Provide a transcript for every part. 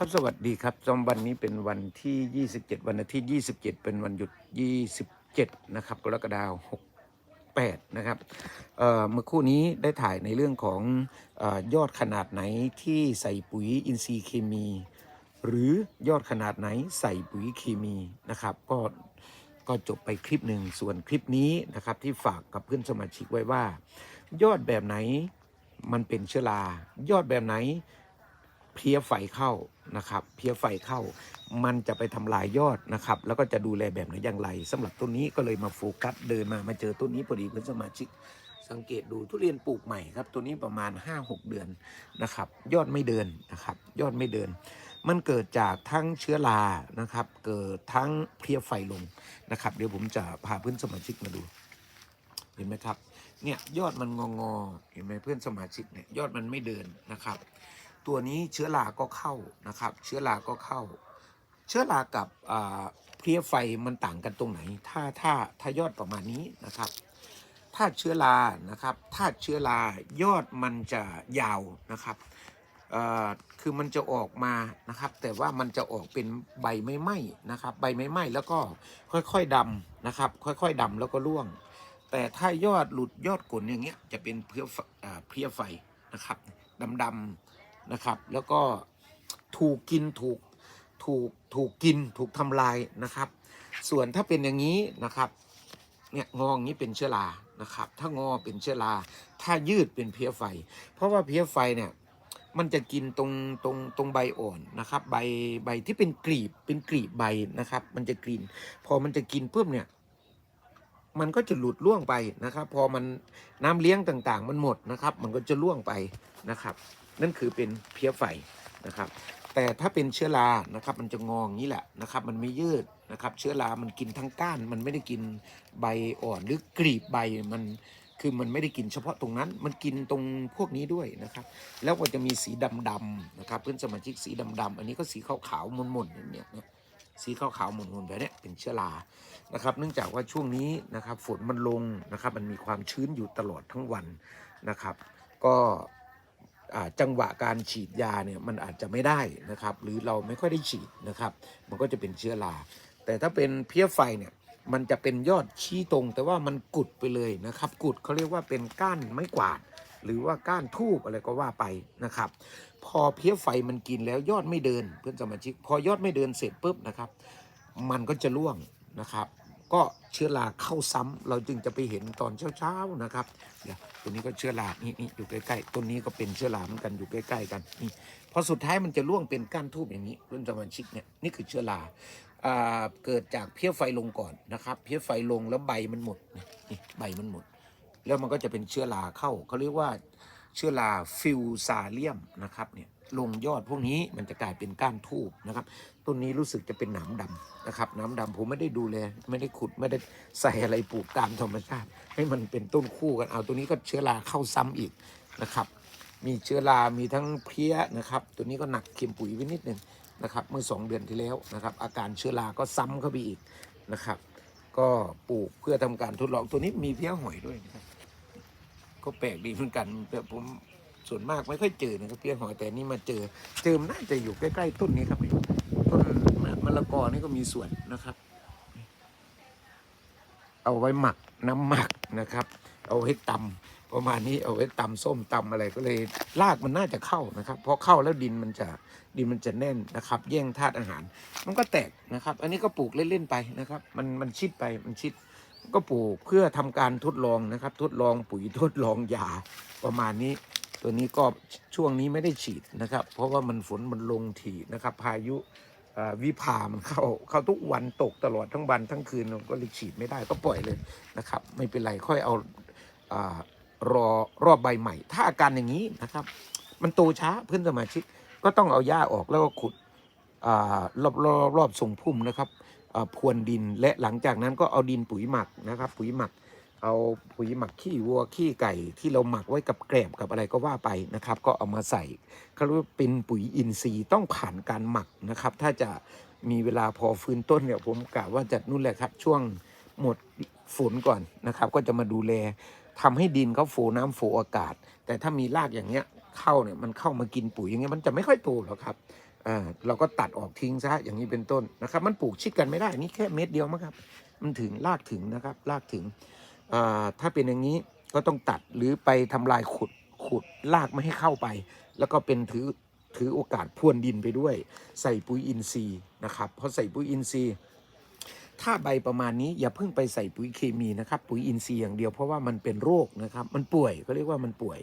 ครับสวัสดีครับจอมวันนี้เป็นวันที่ 27 วันอาทิตย์27 เป็นวันหยุด 27 นะครับกรกฎาคม68 นะครับเมื่อคู่นี้ได้ถ่ายในเรื่องของอยอดขนาดไหนที่ใส่ปุ๋ยอินทรีย์เคมี หรือยอดขนาดไหนใส่ปุ๋ยเคมีนะครับ ก็ก็จบไปคลิปหนึ่งส่วนคลิปนี้นะครับที่ฝากกับเพื่อนสมาชิกไว้ว่า ยอดแบบไหนมันเป็นเชื้อรายอดแบบไหนเพี้ยไฟเข้า นะครับ เพี้ยไฟเข้า มันจะไปทำลายยอดนะครับ แล้วก็จะดูแลแบบไหนอย่างไรสำหรับต้นนี้ก็เลยมาโฟกัสเดินมามาเจอต้นนี้พอดีเพื่อนสมาชิก สังเกตดูทุเรียนปลูกใหม่ครับ ตัวนี้ประมาณ 5-6 เดือนนะครับ ยอดไม่เดินนะครับ ยอดไม่เดิน มันเกิดจากทั้งเชื้อรานะครับ เกิดทั้งเพี้ยไฟลงนะครับ เดี๋ยวผมจะพาเพื่อนสมาชิกมาดูเห็นไหมครับ เนี่ยยอดมันงองอๆเห็นไหมเพื่อนสมาชิกเนี่ยยอดมันไม่เดินนะครับ ตัวนี้เชื้อราก็เข้านะครับ เชื้อราก็เข้า เชื้อรากับเพลี้ยไฟมันต่างกันตรงไหน ถ้าถ้าถ้ายอดประมาณนี้นะครับถ้าเชื้อรานะครับถ้าเชื้อรายอดมันจะยาวนะครับคือมันจะออกมานะครับ แต่ว่ามันจะออกเป็นใบไม่ไหม้นะครับ ใบไม่ไหม้แล้วก็ค่อยๆดำนะครับ ค่อยๆดำแล้วก็ร่วง แต่ถ้ายอดหลุดยอดกลนอย่างเงี้ยจะเป็นเพลี้ยเพลี้ยไฟนะครับดำๆ นะครับ แล้วก็ถูกกินถูกถูกถูกกินถูกทำลายนะครับ ส่วนถ้าเป็นอย่างนี้นะครับเนี่ยงออย่างนี้เป็นเชื้อรานะครับ ถ้างอเป็นเชื้อราถ้ายืดเป็นเพี้ยไฟ เพราะว่าเพี้ยไฟเนี่ยมันจะกินตรงตรงตรงใบอ่อนนะครับ ใบใบที่เป็นกลีบเป็นกลีบใบนะครับ มันจะกิน พอมันจะกินปุ๊บเนี่ย มันก็จะหลุดล่วงไปนะครับ พอมันน้ำเลี้ยงต่างๆ มันหมดนะครับ มันก็จะล่วงไปนะครับ นั่นคือเป็นเพี้ยไฟนะครับ แต่ถ้าเป็นเชื้อรานะครับ มันจะงออย่างนี้แหละนะครับ มันไม่ยืดนะครับ เชื้อรา มันกินทั้งก้าน มันไม่ได้กินใบอ่อนหรือกลีบใบมันคือมันไม่ได้กินเฉพาะตรงนั้น มันกินตรงพวกนี้ด้วยนะครับ แล้วก็จะมีสีดำๆนะครับ เพื่อนสมาชิกสีดำๆอันนี้ก็สีขาวๆมนๆอย่างเนี้ยนะสีขาวๆมนๆแบบเนี้ยเป็นเชื้อรา นะครับ เนื่องจากว่าช่วงนี้นะครับฝนมันลงนะครับ มันมีความชื้นอยู่ตลอดทั้งวันนะครับ ก็ จังหวะการฉีดยาเนี่ยมันอาจจะไม่ได้นะครับ หรือเราไม่ค่อยได้ฉีดนะครับ มันก็จะเป็นเชื้อราแต่ถ้าเป็นเพี้ยไฟเนี่ยมันจะเป็นยอดชี้ตรง แต่ว่ามันกุดไปเลยนะครับ กุดเขาเรียกว่าเป็นก้านไม้กวาด หรือว่าก้านทูบอะไรก็ว่าไปนะครับ พอเพี้ยไฟมันกินแล้วยอดไม่เดิน เพื่อนสมาชิก พอยอดไม่เดินเสร็จปุ๊บนะครับ มันก็จะร่วงนะครับ ก็เชื้อราเข้าซ้ำเราจึงจะไปเห็นตอนเช้าๆนะครับเดี๋ยวตัวนี้ก็เชื้อรานี่นี่อยู่ใกล้ๆต้นนี้ก็เป็นเชื้อราเหมือนกันอยู่ใกล้ๆกันนี่พอสุดท้ายมันจะร่วงเป็นก้านทูบอย่างนี้เพื่นสมาชิกเนี่ยนี่คือเชื้อราเกิดจากเพี้ยไฟลงก่อนนะครับ เพี้ยไฟลงแล้วใบมันหมดนี่ใบมันหมด แล้วมันก็จะเป็นเชื้อราเข้าเขาเรียกว่าเชื้อราฟิวซาเลียมนะครับเนี่ย ลงยอดพวกนี้มันจะกลายเป็นก้านทูบนะครับ ต้นนี้รู้สึกจะเป็นหนามดำนะครับ หนามดำผมไม่ได้ดูแลไม่ได้ขุดไม่ได้ใส่อะไรปลูกตามธรรมชาติ ให้มันเป็นต้นคู่กันเอาตัวนี้ก็เชื้อราเข้าซ้ำอีกนะครับ มีเชื้อรามีทั้งเพี้ยนะครับ ตัวนี้ก็หนักเค็มปุ๋ยไปนิดหนึ่งนะครับ เมื่อสองเดือนที่แล้วนะครับ อาการเชื้อราก็ซ้ำเข้าไปอีกนะครับ ก็ปลูกเพื่อทำการทดลองตัวนี้มีเพี้ยหอยด้วยนะครับก็แปลกดีเหมือนกันแต่ผม ส่วนมากไม่ค่อยเจอนะครับเพี้ยหอยแต่นี่มาเจอ เจอมันน่าจะอยู่ใกล้ๆต้นนี้ครับต้นมะละกอนี่ก็มีส่วนนะครับ เอาไว้หมักน้ำหมักนะครับ เอาไว้ตำประมาณนี้เอาไว้ตำส้มตำอะไรก็เลยรากมันน่าจะเข้านะครับพราะเข้าแล้วดินมันจะดินมันจะแน่นนะครับ แย่งธาตุอาหาร มันก็แตกนะครับ อันนี้ก็ปลูกเล่นๆไปนะครับ มันมันชิดไปมันชิดก็ปลูกเพื่อทำการทดลองนะครับ ทดลองปุ๋ยทดลองยาประมาณนี้ ตัวนี้ก็ช่วงนี้ไม่ได้ฉีดนะครับ เพราะว่ามันฝนมันลงถี่นะครับ พายุวิภามันเข้าเข้าทุกวันตกตลอดทั้งวันทั้งคืนก็เลยฉีดไม่ได้ก็ปล่อยเลยนะครับ ไม่เป็นไรค่อยเอารอรอบใบใหม่ ถ้าอาการอย่างนี้นะครับ มันโตช้าเพื่อนสมาชิกก็ต้องเอาหญ้าออกแล้วก็ขุดอรอบรอบรอบทรงพุ่มนะครับพรวนดินและหลังจากนั้นก็เอาดินปุ๋ยหมักนะครับ ปุ๋ยหมัก เอาปุ๋ยหมักขี้วัวขี้ไก่ที่เราหมักไว้กับแกลบกับอะไรก็ว่าไปนะครับ ก็เอามาใส่เขาเรียกว่าเป็นปุ๋ยอินทรีย์ต้องผ่านการหมักนะครับ ถ้าจะมีเวลาพอฟื้นต้นเนี่ยผมกะว่าจะนู่นแหละครับ ช่วงหมดฝนก่อนนะครับ ก็จะมาดูแลทำให้ดินเขาโฟน้ำโฟอากาศ แต่ถ้ามีรากอย่างเงี้ยเข้าเนี่ยมันเข้ามากินปุ๋ยอย่างเงี้ยมันจะไม่ค่อยโตหรอกครับเอ่าเราก็ตัดออกทิ้งซะอย่างนี้เป็นต้นนะครับ มันปลูกชิดกันไม่ได้นี่แค่เม็ดเดียวมั้งครับ มันถึงลากถึงนะครับลากถึง ถ้าเป็นอย่างนี้ก็ต้องตัดหรือไปทำลายขุดขุดลากไม่ให้เข้าไป แล้วก็เป็นถือถือโอกาสพรวนดินไปด้วย ใส่ปุ๋ยอินทรีย์นะครับเพราะใส่ปุ๋ยอินทรีย์ ถ้าใบประมาณนี้อย่าเพิ่งไปใส่ปุ๋ยเคมีนะครับปุ๋ยอินทรีย์อย่างเดียวเพราะว่ามันเป็นโรคนะครับ มันป่วยก็เรียกว่ามันป่วย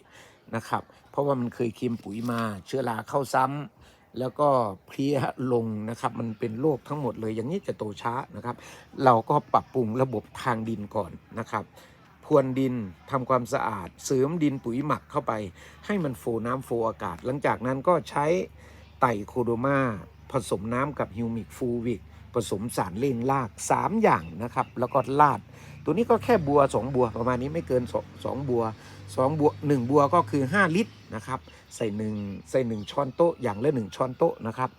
นะครับ เพราะว่ามันเคยเค็มปุ๋ยมาเชื้อราเข้าซ้ำ แล้วก็เพลี้ยลงนะครับ มันเป็นโรคทั้งหมดเลย อย่างนี้จะโตช้านะครับ เราก็ปรับปรุงระบบทางดินก่อนนะครับพรวนดินทำความสะอาด เสริมดินปุ๋ยหมักเข้าไป ให้มันโฟน้ำโฟอากาศ หลังจากนั้นก็ใช้ไตโคโดมาผสมน้ำกับฮิวมิกฟูวิกผสมสารเล่งราก 3 อย่างนะครับ แล้วก็ลาด ตัวนี้ก็แค่บัว 2 บัวประมาณนี้ไม่เกิน 2 บัว 2 บัว 1 บัวก็คือ 5 ลิตรนะครับ ใส่ 1 ใส่ 1 ช้อนโต๊ะอย่างละ 1 ช้อนโต๊ะนะครับ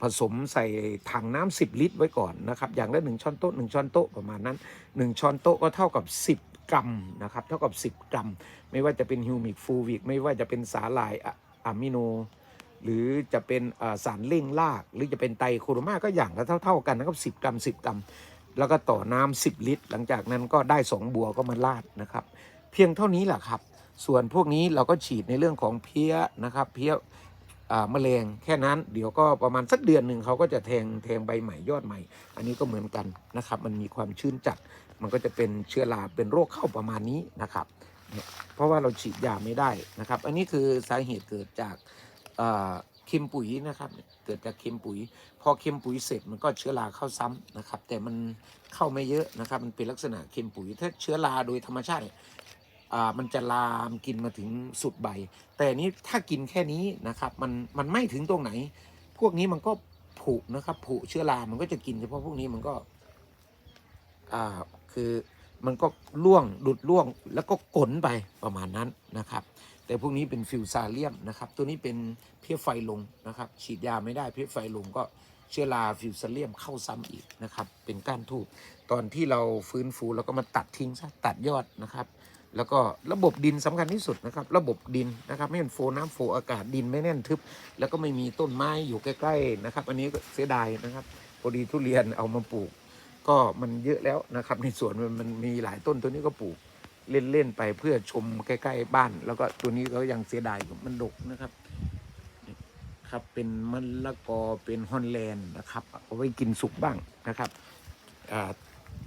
ผสมใส่ถังน้ำ10 ลิตรไว้ก่อนนะครับ อย่างละ 1 ช้อนโต๊ะ 1 ช้อนโต๊ะประมาณนั้น 1 ช้อนโต๊ะก็เท่ากับ 10 กรัมนะครับ เท่ากับ 10 กรัม ไม่ว่าจะเป็นฮิวมิกฟูวิกไม่ว่าจะเป็นสาหร่ายอะมิโน หรือจะเป็นสารเร่งราก หรือจะเป็นไตรโครมาก็อย่างละเท่า ๆกันนะครับ 10 กรัม 10 กรัม แล้วก็ต่อน้ำ10 ลิตร หลังจากนั้นก็ได้ 2 บัวก็มาลาดนะครับ เพียงเท่านี้แหละครับ ส่วนพวกนี้เราก็ฉีดในเรื่องของเพี้ยนะครับ เพี้ยอ่าแมลงแค่นั้นเดี๋ยวก็ประมาณสักเดือนหนึ่งเขาก็จะแทงแทงใบใหม่ยอดใหม่ อันนี้ก็เหมือนกันนะครับ มันมีความชื้นจัด มันก็จะเป็นเชื้อราเป็นโรคเข้าประมาณนี้นะครับ เพราะว่าเราฉีดยาไม่ได้นะครับ อันนี้คือสาเหตุเกิดจาก ค็มปุ๋ยนะครับ เกิดจากเค็มปุ๋ย พอเค็มปุ๋ยเสร็จมันก็เชื้อราเข้าซ้ำนะครับ แต่มันเข้าไม่เยอะนะครับ มันเป็นลักษณะเค็มปุ๋ย ถ้าเชื้อราโดยธรรมชาติอ่ามันจะลามกินมาถึงสุดใบ แต่อันนี้ถ้ากินแค่นี้นะครับ มันมันไม่ถึงตรงไหน พวกนี้มันก็ผุนะครับผุเชื้อรา มันก็จะกินเฉพาะพวกนี้มันก็อ่าคือมันก็ล่วงดุดล่วงแล้วก็กลนไปประมาณนั้นนะครับ แต่พวกนี้เป็นฟิวซาเลียมนะครับ ตัวนี้เป็นเพี้ยไฟลงนะครับ ฉีดยาไม่ได้เพี้ยไฟลงก็เชื้อราฟิวซาเลียมเข้าซ้ำอีกนะครับ เป็นก้านทูบตอนที่เราฟื้นฟูเราก็มาตัดทิ้งซะตัดยอดนะครับ แล้วก็ระบบดินสำคัญที่สุดนะครับ ระบบดินนะครับไม่ให้มันโฟน้ำโฟอากาศดินไม่แน่นทึบ แล้วก็ไม่มีต้นไม้อยู่ใกล้ๆนะครับ อันนี้เสียดายนะครับพอดีทุเรียนเอามาปลูก ก็มันเยอะแล้วนะครับ ในสวนมันมันมีหลายต้นตัวนี้ก็ปลูก เล่น ๆ ไปเพื่อชมใกล้ ๆ บ้าน แล้วก็ตัวนี้ก็ยังเสียดายมันดกนะครับ ครับเป็นมะละกอเป็นฮอนแลนด์นะครับเอาไว้กินสุกบ้างนะครับอ่า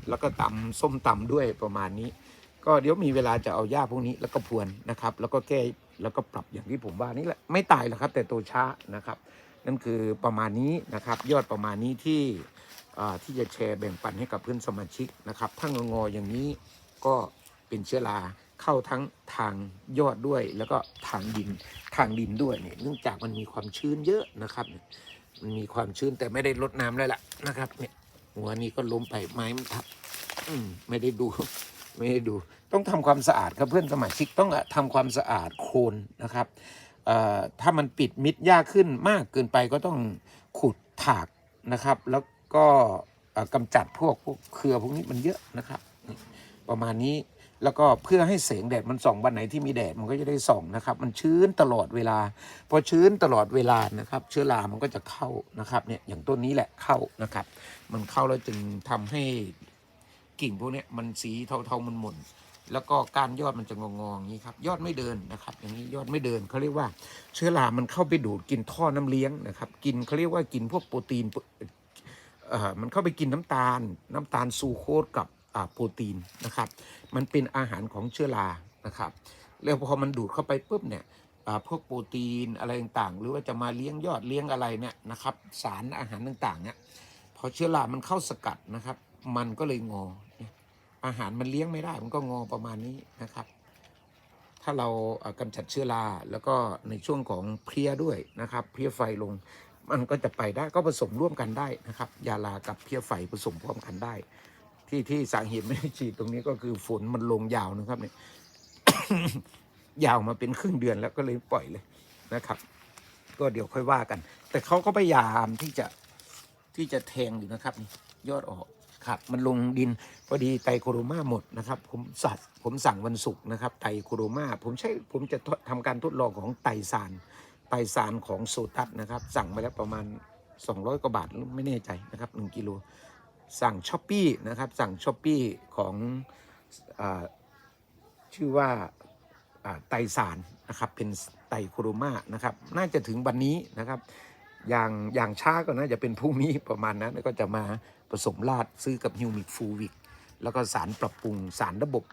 แล้วก็ตำส้มตำด้วยประมาณนี้ ก็เดี๋ยวมีเวลาจะเอาหญ้าพวกนี้แล้วก็พรวนนะครับ แล้วก็แก้แล้วก็ปรับอย่างที่ผมว่านี่แหละไม่ตายหรอกครับ แต่โตช้านะครับ นั่นคือประมาณนี้นะครับ ยอดประมาณนี้ที่อ่าที่จะแชร์แบ่งปันให้กับเพื่อนสมาชิกนะครับ ถ้างงออย่างนี้ก็ เป็นเชื้อราเข้าทั้งทางยอดด้วย แล้วก็ทางดินทางดินด้วยเนี่ยเนื่องจากมันมีความชื้นเยอะนะครับมันมีความชื้นแต่ไม่ได้ลดน้ำเลยล่ะนะครับ เนี่ยหัวนี้ก็ล้มไปไม้มันทับอืมไม่ได้ดูไม่ได้ดูต้องทำความสะอาดครับเพื่อนสมาชิกต้องทำความสะอาดโคนนะครับเอ่อถ้ามันปิดมิดยากขึ้นมากเกินไปก็ต้องขุดถากนะครับ แล้วก็เอ่อกำจัดพวกพวกเครือพวกนี้มันเยอะนะครับ ประมาณนี้ แล้วก็เพื่อให้แสงแดดมันส่องวันไหนที่มีแดดมันก็จะได้ส่องนะครับ มันชื้นตลอดเวลา พอชื้นตลอดเวลานะครับ เชื้อรามันก็จะเข้านะครับเนี่ยอย่างต้นนี้แหละเข้านะครับ มันเข้าแล้วจึงทำให้กิ่งพวกนี้มันสีเทาๆมันหม่นแล้วก็การยอดมันจะงองๆอย่างนี้ครับยอดไม่เดินนะครับ อย่างนี้ยอดไม่เดินเขาเรียกว่า เชื้อรามันเข้าไปดูดกินท่อน้ำเลี้ยงนะครับ กินเขาเรียกว่ากินพวกโปรตีนเอ่อมันเข้าไปกินน้ำตาล น้ำตาลซูโคสกับ โปรตีนนะครับ มันเป็นอาหารของเชื้อรานะครับ แล้วพอมันดูดเข้าไปปุ๊บเนี่ยพวกโปรตีนอะไรต่างๆ หรือว่าจะมาเลี้ยงยอดเลี้ยงอะไรเนี่ยนะครับ สารอาหารต่างๆเนี่ยพอเชื้อรามันเข้าสกัดนะครับ มันก็เลยงอ อาหารมันเลี้ยงไม่ได้ มันก็งอประมาณนี้นะครับ ถ้าเราเอ่อกำจัดเชื้อราแล้วก็ในช่วงของเพลี้ยด้วยนะครับ เพลี้ยไฟลง มันก็จะไปได้ก็ผสมร่วมกันได้นะครับ ยาลากับเพลี้ยไฟผสมพร้อมกันได้ ที่ที่สาเหตุไม่ได้ฉีดตรงนี้ก็คือฝนมันลงยาวนะครับเนี่ย ยาวมาเป็นครึ่งเดือนแล้วก็เลยปล่อยเลยนะครับ ก็เดี๋ยวค่อยว่ากัน แต่เขาก็พยายามที่จะที่จะแทงอยู่นะครับนี่ยอดออกครับ มันลงดินพอดีไตโคโรมาหมดนะครับ ผมสัตว์ผมสั่งวันศุกร์นะครับ ไตโคโรมาผมใช้ผมจะทดทำการทดลองของไตซานไตสารของโซตัสนะครับ สั่งไปแล้วประมาณ 200กว่าบาทไม่แน่ใจนะครับ1กิโล สั่งช้อปปี้นะครับ สั่งช้อปปี้ของอชื่อว่าไตสารนะครับ เป็นไตโครมานะครับ น่าจะถึงวันนี้นะครับ อย่างอย่างช้าก็น่าจะเป็นพรุ่งนี้ประมาณนั้นแล้วก็จะมาผสมราดซื้อกับฮิวมิกฟูวิกแล้วก็สารปรับปรุงสารระบบ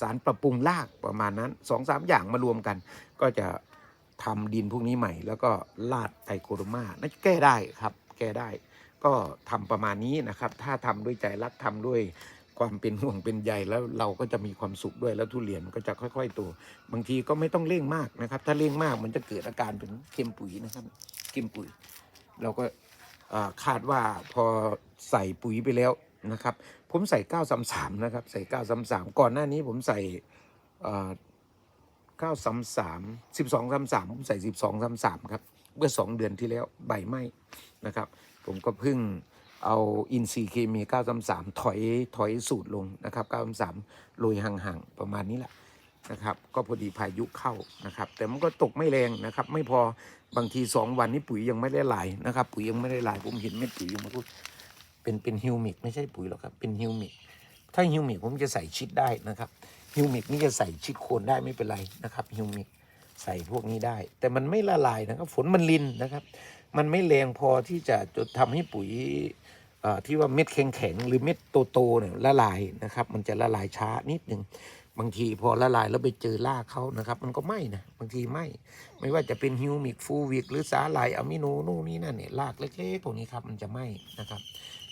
สารปรับปรุงรากประมาณนั้นสองสามอย่างมารวมกัน ก็จะทำดินพวกนี้ใหม่ แล้วก็ลาดไตโครมาน่าจะแก้ได้ครับ แก้ได้ ก็ทำประมาณนี้นะครับ ถ้าทำด้วยใจรักทำด้วยความเป็นห่วงเป็นใยแล้วเราก็จะมีความสุขด้วยแล้วทุเรียนมันก็จะค่อยๆโตบางทีก็ไม่ต้องเร่งมากนะครับ ถ้าเร่งมากมันจะเกิดอาการเป็นเค็มปุ๋ยนะครับเค็มปุ๋ย เราก็คาดว่าพอใส่ปุ๋ยไปแล้วนะครับ ผมใส่933นะครับ ใส่933ก่อนหน้านี้ผมใส่อ่า933 1233ผมใส่1233ครับเมื่อ2เดือนที่แล้วใบไหม้นะครับ ผมก็เพิ่งเอาอินซีเคมี 933 ถอยถอยสูตรลงนะครับ 933โรยห่างๆ ประมาณนี้แหละนะครับ ก็พอดีพายุเข้านะครับ แต่มันก็ตกไม่แรงนะครับ ไม่พอบางที 2 วันนี้ปุ๋ยยังไม่ได้ไหลนะครับ ปุ๋ยยังไม่ได้ไหลผมเห็นเม็ดปุ๋ยอยู่มาพูดเป็นเป็นฮิวมิกไม่ใช่ปุ๋ยหรอกครับ เป็นฮิวมิกถ้าฮิวมิกผมจะใส่ชิดได้นะครับฮิวมิกนี่จะใส่ชิดโคนได้ไม่เป็นไรนะครับฮิวมิกใส่พวกนี้ได้ แต่มันไม่ละลายนะครับ ฝนมันลินนะครับ มันไม่แรงพอที่จะจะทำให้ปุ๋ยที่ว่าเม็ดแข็งๆหรือเม็ดโตๆเนี่ยละลายนะครับ มันจะละลายช้านิดหนึ่งบางทีพอละลายแล้วไปเจอรากเขานะครับ มันก็ไหม้นะบางทีไหม้ไม่ว่าจะเป็นฮิวมิกฟูวิกหรือสาหร่ายอะมิโนนู่นนี่นั่นเนี่ยรากเล็กๆพวกนี้ครับมันจะไหม้นะครับ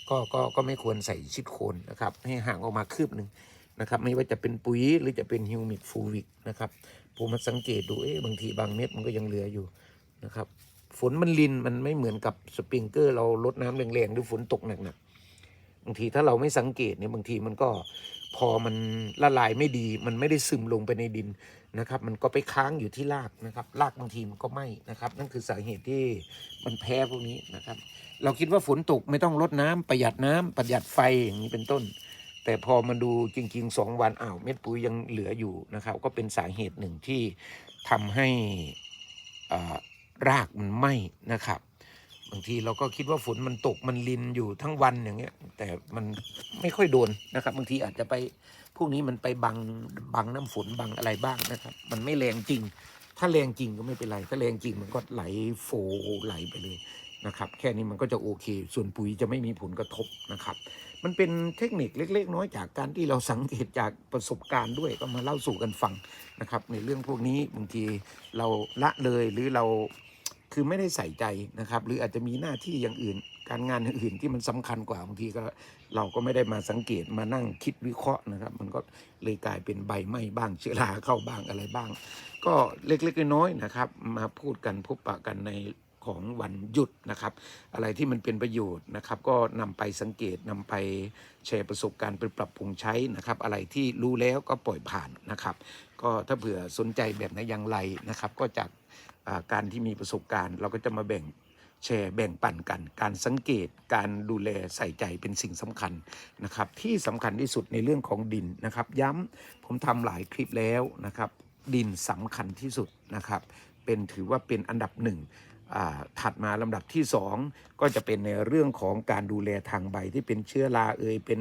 ก็ก็ก็ไม่ควรใส่ชิดโคนนะครับ ให้ห่างออกมาคืบหนึ่งนะครับ ไม่ว่าจะเป็นปุ๋ยหรือจะเป็นฮิวมิกฟูวิกนะครับผมมาสังเกตดูเอ๊ะบางทีบางเม็ดมันก็ยังเหลืออยู่นะครับ ฝนมันลินมันไม่เหมือนกับสปริงเกอร์เราลดน้ำแรงๆหรือฝนตกหนักๆบางทีถ้าเราไม่สังเกตเนี่ยบางทีมันก็พอมันละลายไม่ดี มันไม่ได้ซึมลงไปในดินนะครับ มันก็ไปค้างอยู่ที่รากนะครับรากบางทีมันก็ไหม้นะครับ นั่นคือสาเหตุที่มันแพ้พวกนี้นะครับ เราคิดว่าฝนตกไม่ต้องลดน้ำประหยัดน้ำประหยัดไฟอย่างนี้เป็นต้น แต่พอมาดูจริงๆสองวันอ้าวเม็ดปุ๋ยยังเหลืออยู่นะครับ ก็เป็นสาเหตุหนึ่งที่ทำให้อ่า รากมันไหม้นะครับ บางทีเราก็คิดว่าฝนมันตกมันลินอยู่ทั้งวันอย่างเงี้ย แต่มันไม่ค่อยโดนนะครับ บางทีอาจจะไปพวกนี้มันไปบังบังน้ำฝนบังอะไรบ้างนะครับ มันไม่แรงจริง ถ้าแรงจริงก็ไม่เป็นไร ถ้าแรงจริงมันก็ไหลโฟไหลไปเลยนะครับ แค่นี้มันก็จะโอเค ส่วนปุ๋ยจะไม่มีผลกระทบนะครับ มันเป็นเทคนิคเล็ก ๆ น้อยจากการที่เราสังเกตจากประสบการณ์ด้วยก็มาเล่าสู่กันฟังนะครับ ในเรื่องพวกนี้บางทีเราละเลยหรือเรา คือไม่ได้ใส่ใจนะครับ หรืออาจจะมีหน้าที่อย่างอื่น การงานอย่างอื่นที่มันสำคัญกว่าบางทีก็เราก็ไม่ได้มาสังเกตมานั่งคิดวิเคราะห์นะครับ มันก็เลยกลายเป็นใบไหม้บ้างเชื้อราเข้าบ้างอะไรบ้าง ก็เล็กๆน้อยๆนะครับ มาพูดกันพบปะกันใน ของวันหยุดนะครับ อะไรที่มันเป็นประโยชน์นะครับ ก็นำไปสังเกตนำไปแชร์ประสบการณ์ไปปรับปรุงใช้นะครับ อะไรที่รู้แล้วก็ปล่อยผ่านนะครับ ก็ถ้าเผื่อสนใจแบบไหนอย่างไรนะครับ ก็จากการที่มีประสบการณ์ เราก็จะมาแบ่งแชร์แบ่งปันกัน การสังเกตการดูแลใส่ใจเป็นสิ่งสำคัญนะครับ ที่สำคัญที่สุดในเรื่องของดินนะครับ ย้ำผมทำหลายคลิปแล้วนะครับ ดินสำคัญที่สุดนะครับ เป็นถือว่าเป็นอันดับหนึ่ง ถัดมาลำดับที่ 2 ก็จะเป็นในเรื่องของการดูแลทางใบที่เป็นเชื้อราเอยเป็น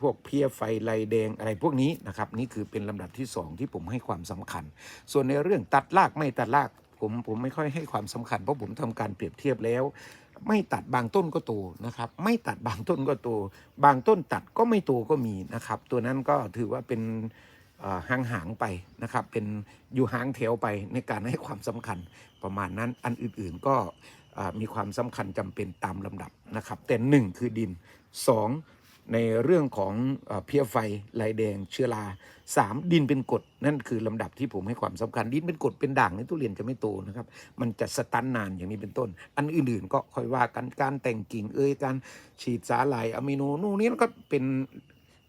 พวกเพี้ยไฟลายแดงอะไรพวกนี้นะครับนี่คือเป็นลำดับที่ 2 ที่ผมให้ความสำคัญ ส่วนในเรื่องตัดรากไม่ตัดรากผมผมไม่ค่อยให้ความสำคัญเพราะผมทำการเปรียบเทียบแล้ว ไม่ตัดบางต้นก็โตนะครับ ไม่ตัดบางต้นก็โต บางต้นตัดก็ไม่โตก็มีนะครับ ตัวนั้นก็ถือว่าเป็น ห่างหางๆไปนะครับ เป็นอยู่ห่างแถวไปในการให้ความสำคัญประมาณนั้นอันอื่นๆก็มีความสำคัญจำเป็นตามลำดับนะครับ แต่หนึ่งคือดินสองในเรื่องของเอเพี้ยไฟลายแดงเชื้อราสามดินเป็นกรดนั่นคือลำดับที่ผมให้ความสำคัญดินเป็นกรดเป็นด่างในทุเรียนจะไม่โตนะครับ มันจะสตันนานอย่างนี้เป็นต้น อันอื่นๆ ก็ค่อยว่ากันการแต่งกิ่งเอ่ยการฉีดสาหร่ายอะมิโนนู่นนี่ก็เป็น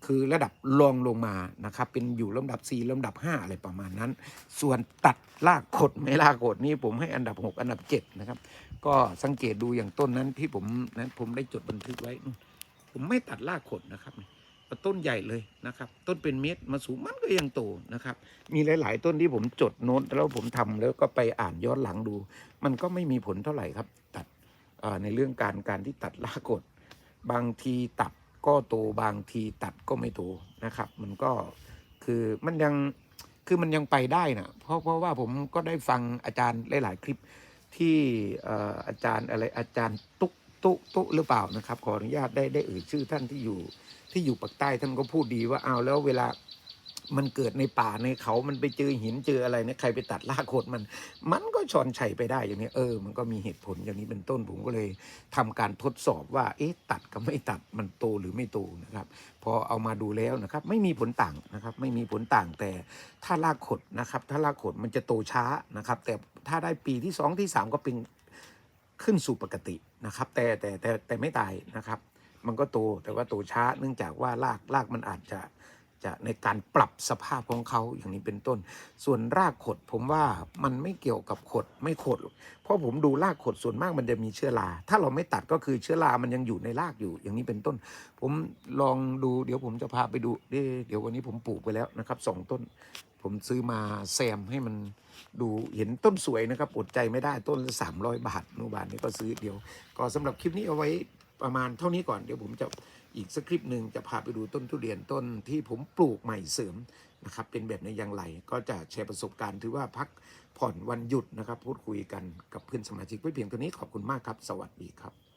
คือระดับรองลงมานะครับ เป็นอยู่ลำดับ 4ลำดับ 5 อะไรประมาณนั้น ส่วนตัดลากขดไม่ลากขดนี่ผมให้อันดับ 6 อันดับ 7 นะครับ ก็สังเกตดูอย่างต้นนั้นที่ผมนั้นผมได้จดบันทึกไว้ ผมไม่ตัดลากขดนะครับต้นใหญ่เลยนะครับ ต้นเป็นเม็ดมาสูงมันก็ยังโตนะครับ มีหลาย ๆ ต้นที่ผมจดโน้ตแล้วผมทำแล้วก็ไปอ่านย้อนหลังดู มันก็ไม่มีผลเท่าไหร่ครับ ตัดในเรื่องการการที่ตัดรากกดบางทีตัด ก็โตบางทีตัดก็ไม่โตนะครับ มันก็คือมันยังคือมันยังไปได้นะเพราะเพราะว่าผมก็ได้ฟังอาจารย์หลาย ๆ คลิปที่เอ่ออาจารย์อะไรอาจารย์ตุ๊กตุ๊กตุ๊กหรือเปล่านะครับ ขออนุญาตได้ได้เอ่ยชื่อท่านที่อยู่ที่อยู่ปากใต้ท่านก็พูดดีว่าเอาแล้วเวลา มันเกิดในป่าในเขามันไปเจอหินเจออะไรเนี่ยใครไปตัดรากโคนมัน มันก็ชอนชัยไปได้อย่างนี้เออ มันก็มีเหตุผลอย่างนี้เป็นต้นผมก็เลยทำการทดสอบว่า เอ๊ะตัดกับไม่ตัดมันโตหรือไม่โตนะครับ พอเอามาดูแล้วนะครับ ไม่มีผลต่างนะครับ ไม่มีผลต่างแต่ถ้ารากขดนะครับ ถ้ารากขดมันจะโตช้านะครับ แต่ถ้าได้ปีที่สองที่สามก็เป็นขึ้นสู่ปกตินะครับ แต่แต่แต่แต่ไม่ตายนะครับ มันก็โตแต่ว่าโตช้าเนื่องจากว่ารากรากมันอาจจะ จะในการปรับสภาพของเขาอย่างนี้เป็นต้น ส่วนรากขดผมว่ามันไม่เกี่ยวกับขดไม่ขด เพราะผมดูรากขดส่วนมากมันจะมีเชื้อรา ถ้าเราไม่ตัดก็คือเชื้อรา มันยังอยู่ในรากอยู่อย่างนี้เป็นต้น ผมลองดูเดี๋ยวผมจะพาไปดู เดี๋ยววันนี้ผมปลูกไปแล้วนะครับสองต้น ผมซื้อมาแซมให้มันดูเห็นต้นสวยนะครับอดใจไม่ได้ต้นละสามร้อยบาทนูบาทนี้ก็ซื้อเดี๋ยว ก็สำหรับคลิปนี้เอาไว้ประมาณเท่านี้ก่อนเดี๋ยวผมจะ อีกสักคลิปหนึ่งจะพาไปดูต้นทุเรียนต้นที่ผมปลูกใหม่เสริมนะครับ เป็นแบบในอย่างไร ก็จะแชร์ประสบการณ์ถือว่าพักผ่อนวันหยุดนะครับ พูดคุยกันกับเพื่อนสมาชิกไว้เพียงเท่านี้ขอบคุณมากครับ สวัสดีครับ